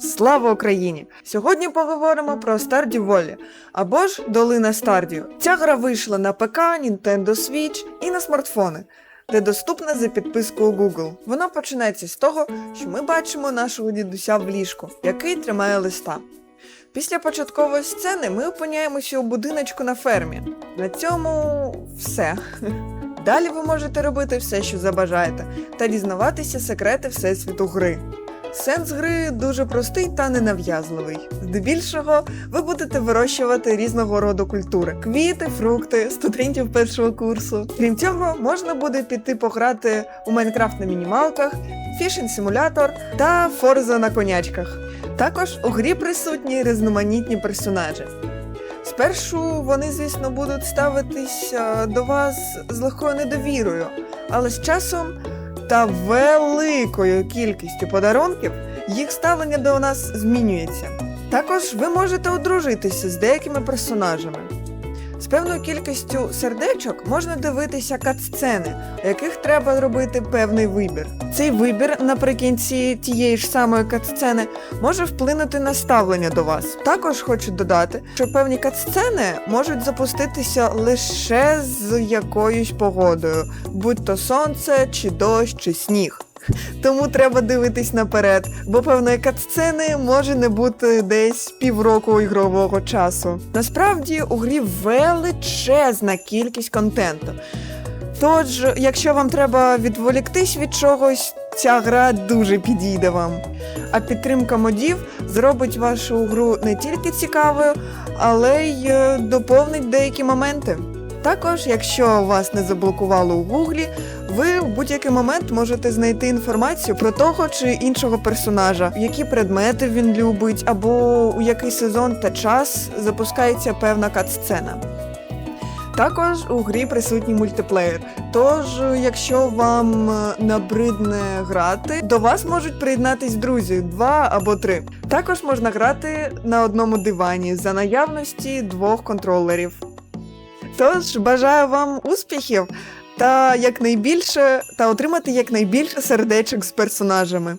Слава Україні! Сьогодні поговоримо про Stardew Valley, або ж Долина Стардію. Ця гра вийшла на ПК, Nintendo Switch і на смартфони, де доступна за підпискою Google. Вона починається з того, що ми бачимо нашого дідуся в ліжку, який тримає листа. Після початкової сцени ми опиняємося у будиночку на фермі. На цьому все. Далі ви можете робити все, що забажаєте, та дізнаватися секрети всесвіту гри. Сенс гри дуже простий та ненав'язливий. Здебільшого ви будете вирощувати різного роду культури: квіти, фрукти, студентів першого курсу. Крім цього, можна буде піти пограти у Майнкрафт на мінімалках, фішинг симулятор та форза на конячках. Також у грі присутні різноманітні персонажі. Спершу вони, звісно, будуть ставитися до вас з легкою недовірою, але з часом та великою кількістю подарунків їх ставлення до нас змінюється. Також ви можете одружитися з деякими персонажами. З певною кількістю сердечок можна дивитися катсцени, у яких треба робити певний вибір. Цей вибір наприкінці тієї ж самої катсцени може вплинути на ставлення до вас. Також хочу додати, що певні катсцени можуть запуститися лише з якоюсь погодою, будь то сонце, чи дощ, чи сніг. Тому треба дивитись наперед, бо певної катсцени може не бути десь півроку ігрового часу. Насправді у грі величезна кількість контенту. Тож, якщо вам треба відволіктись від чогось, ця гра дуже підійде вам. А підтримка модів зробить вашу гру не тільки цікавою, але й е, доповнить деякі моменти. Також, якщо вас не заблокувало у гуглі, ви в будь-який момент можете знайти інформацію про того чи іншого персонажа, які предмети він любить, або у який сезон та час запускається певна катсцена. Також у грі присутній мультиплеєр. Тож, якщо вам е, набридне грати, до вас можуть приєднатись друзі, два або три. Також можна грати на одному дивані за наявності двох контролерів. Тож бажаю вам успіхів та якнайбільше та отримати якнайбільше сердечок з персонажами.